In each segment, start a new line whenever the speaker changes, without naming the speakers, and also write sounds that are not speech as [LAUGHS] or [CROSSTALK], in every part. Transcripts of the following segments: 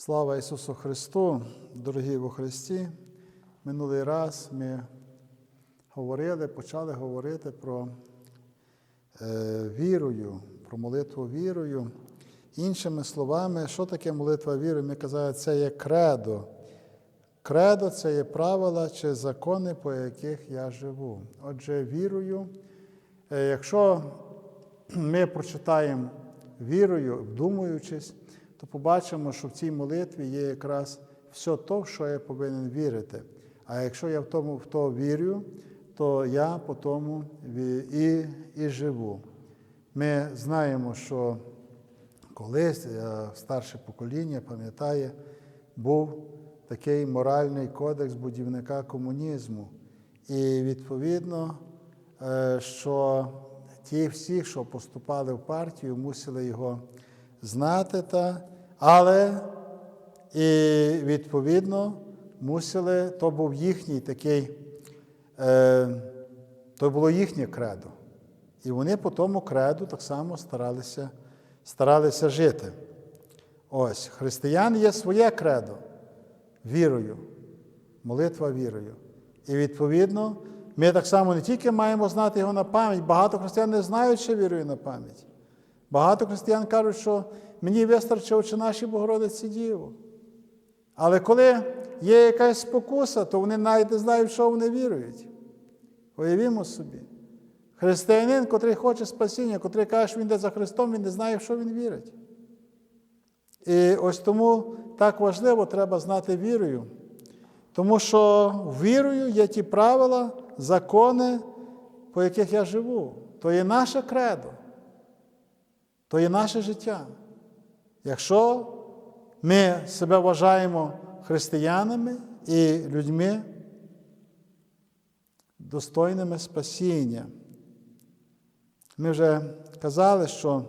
Слава Ісусу Христу, дорогі во Христі. Минулий раз ми говорили, почали говорити про е, вірою, про молитву вірою. Іншими словами, що таке молитва вірою? Ми казали, це є кредо. Кредо це є правила чи закони, по яких я живу. Отже, вірою, е, якщо ми прочитаємо вірою, вдумуючись, то побачимо, що в цій молитві є якраз все то, що я повинен вірити. А якщо я в тому в то вірю, то я по тому і, і живу. Ми знаємо, що колись е, старше покоління пам'ятає, був такий моральний кодекс будівника комунізму. І відповідно, е, що ті всі, що поступали в партію, мусили його знати, та, але і відповідно мусили, то був їхній такий, е, то було їхнє кредо. І вони по тому креду так само старалися, старалися жити. Ось, християн є своє кредо вірою, молитва вірою. І відповідно, ми так само не тільки маємо знати його на пам'ять, багато християн не знають, що вірою на пам'ять. Багато християн кажуть, що мені вистачить очі наші Богородиці Діву. Але коли є якась спокуса, то вони навіть не знають, що вони вірують. Уявімо собі. Християнин, котрий хоче спасіння, котрий каже, що він йде за Христом, він не знає, в що він вірить. І ось тому так важливо треба знати вірою. Тому що вірою є ті правила, закони, по яких я живу. То є наше кредо, то є наше життя. Якщо ми себе вважаємо християнами і людьми, достойними спасіння. Ми вже казали, що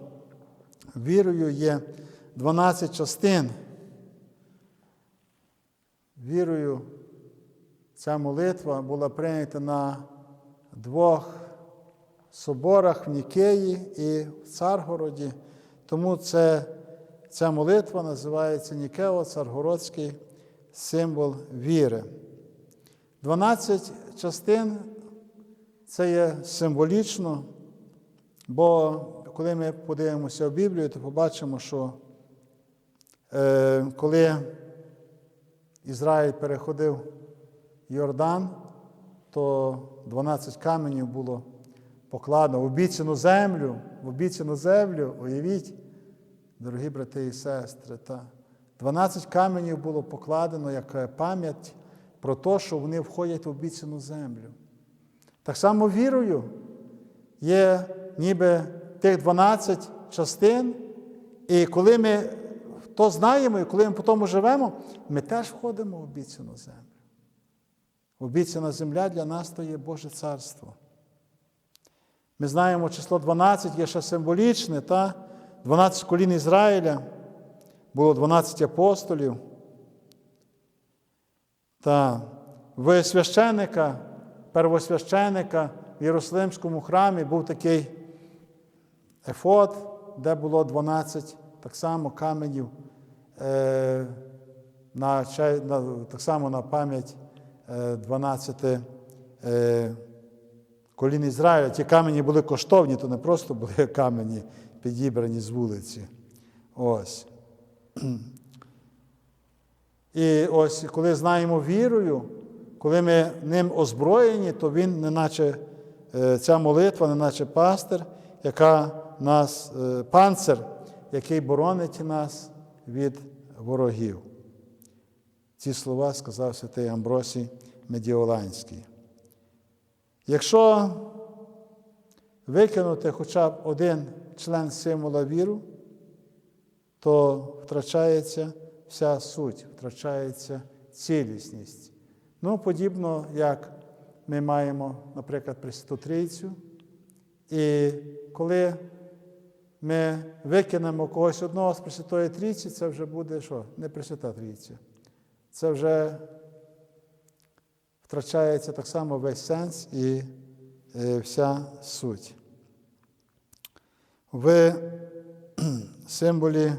вірою є 12 частин. Вірою, ця молитва була прийнята на двох соборах в Нікеї і в Царгороді. Тому це, ця молитва називається Нікео, Царгородський символ віри. 12 частин це є символічно, бо коли ми подивимося в Біблію, то побачимо, що е, коли Ізраїль переходив Йордан, то 12 каменів було покладено в обіцяну землю, в обіцяну землю, уявіть, дорогі брати і сестри, та 12 каменів було покладено як пам'ять про те, що вони входять в обіцяну землю. Так само вірою є ніби тих 12 частин, і коли ми то знаємо, і коли ми по тому живемо, ми теж входимо в обіцяну землю. Обіцяна земля для нас то є Боже Царство. Ми знаємо, число 12 є ще символічне, та 12 колін Ізраїля, було 12 апостолів. Та в священника, первосвященника в Єрусалимському храмі був такий ефот, де було 12 так само каменів, е, на, так само на пам'ять е, 12 е, колін Ізраїля. Ті камені були коштовні, то не просто були [LAUGHS] камені, підібрані з вулиці. Ось. І ось коли знаємо вірою, коли ми ним озброєні, то він, неначе ця молитва, неначе пастир, яка нас, панцир, який боронить нас від ворогів. Ці слова сказав святий Амбросій Медіоланський. Якщо викинути хоча б один член символа віру, то втрачається вся суть, втрачається цілісність. Ну, подібно, як ми маємо, наприклад, Пресвяту Трійцю, і коли ми викинемо когось одного з Пресвятої Трійці, це вже буде що? Не Пресвята Трійця. Це вже втрачається так само весь сенс і вся суть. В [CLEARS THROAT] символі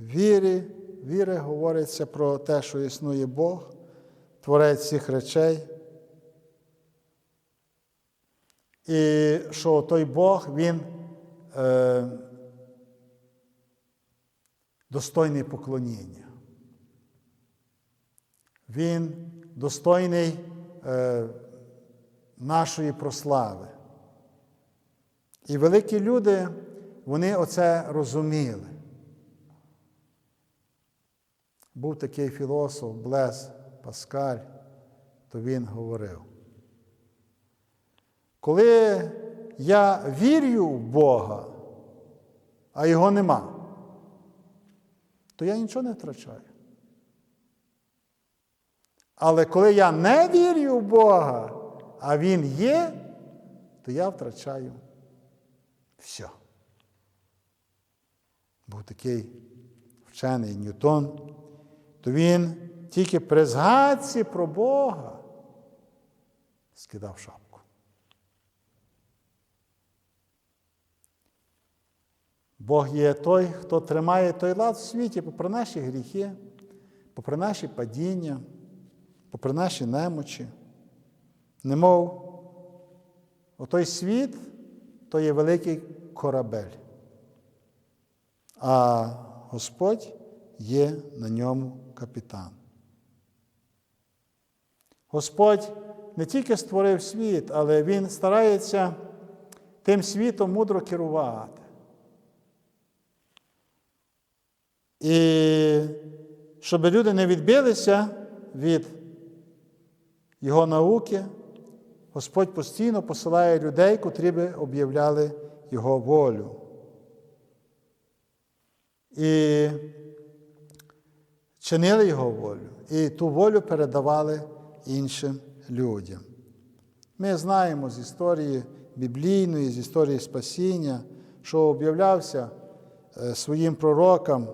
віри віри говориться про те, що існує Бог, творець всіх речей. І що той Бог, Він е, достойний поклоніння. Він достойний е, нашої прослави. І великі люди, вони оце розуміли. Був такий філософ Блес Паскаль, то він говорив. Коли я вірю в Бога, а його нема, то я нічого не втрачаю. Але коли я не вірю в Бога, а Він є, то я втрачаю все. Був такий вчений Ньютон, то він тільки при згадці про Бога скидав шапку. Бог є той, хто тримає той лад в світі попри наші гріхи, попри наші падіння, попри наші немочі. Немов отой світ то є великий корабель, а Господь є на ньому капітан. Господь не тільки створив світ, але Він старається тим світом мудро керувати. І щоб люди не відбилися від Його науки, Господь постійно посилає людей, котрі би об'являли Його волю. І чинили Його волю, і ту волю передавали іншим людям. Ми знаємо з історії біблійної, з історії спасіння, що об'являвся е, своїм пророкам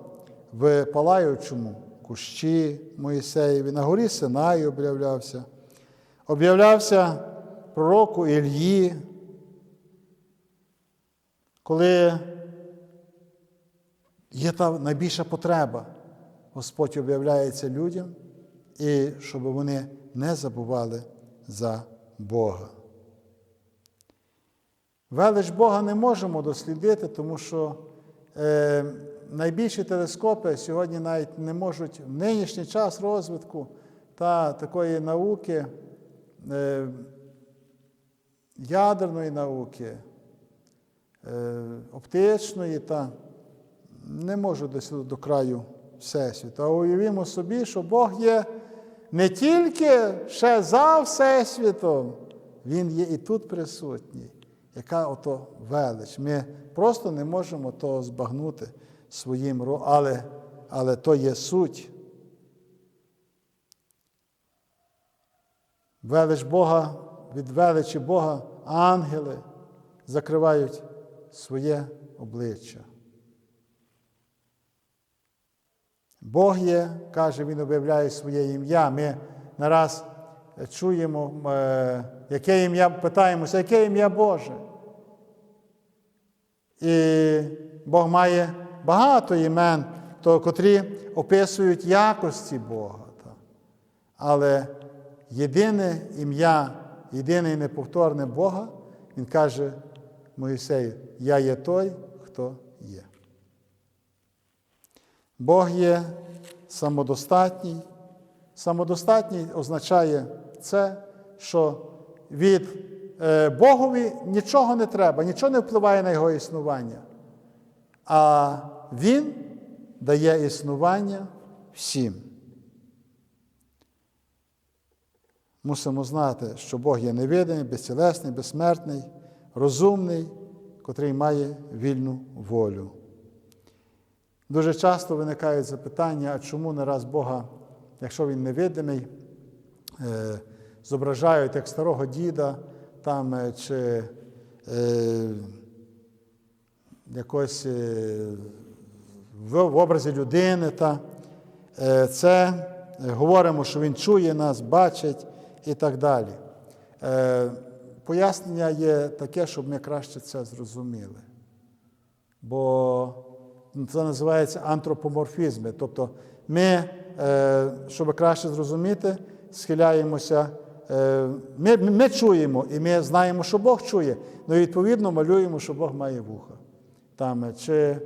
в палаючому кущі Моїсеєві, на горі Синаю об'являвся, об'являвся пророку Ільї, коли є та найбільша потреба, Господь об'являється людям, і щоб вони не забували за Бога. Велич Бога не можемо дослідити, тому що е, найбільші телескопи сьогодні навіть не можуть в нинішній час розвитку та такої науки, ядерної науки, е, оптичної та не можуть дослідити до краю Всесвіту. А уявімо собі, що Бог є не тільки ще за Всесвітом, Він є і тут присутній. Яка ото велич. Ми просто не можемо того збагнути своїм але, але то є суть. Велич Бога, від величі Бога ангели закривають своє обличчя. Бог є, каже, Він об'являє своє ім'я. Ми нараз чуємо, е, яке ім'я, питаємося, яке ім'я Боже. І Бог має багато імен, то, котрі описують якості Бога. Але єдине ім'я, єдине і неповторне Бога, Він каже Моїсею, я є той, хто є. Бог є самодостатній. Самодостатній означає це, що від е, Богові нічого не треба, нічого не впливає на його існування. А Він дає існування всім. Мусимо знати, що Бог є невидимий, безцілесний, безсмертний, розумний, котрий має вільну волю. Дуже часто виникають запитання, а чому не раз Бога, якщо Він невидимий, е, зображають як старого діда там, е, чи е, якось е, в, образі людини. Та, це говоримо, що Він чує нас, бачить і так далі. Е, пояснення є таке, щоб ми краще це зрозуміли. Бо це називається антропоморфізми, тобто Ми, е, щоб краще зрозуміти, схиляємося. е, Ми, ми чуємо і ми знаємо, що Бог чує, але відповідно малюємо, що Бог має вуха. Там, чи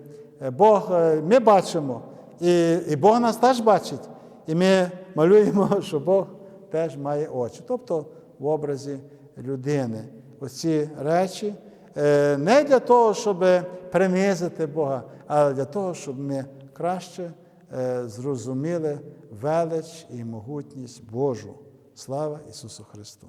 Бог, ми бачимо, і, і Бог нас теж бачить, і ми малюємо, [LAUGHS] що Бог теж має очі, тобто в образі людини. Оці речі е, не для того, щоб принизити Бога, але для того, щоб ми краще е, зрозуміли велич і могутність Божу. Слава Ісусу Христу!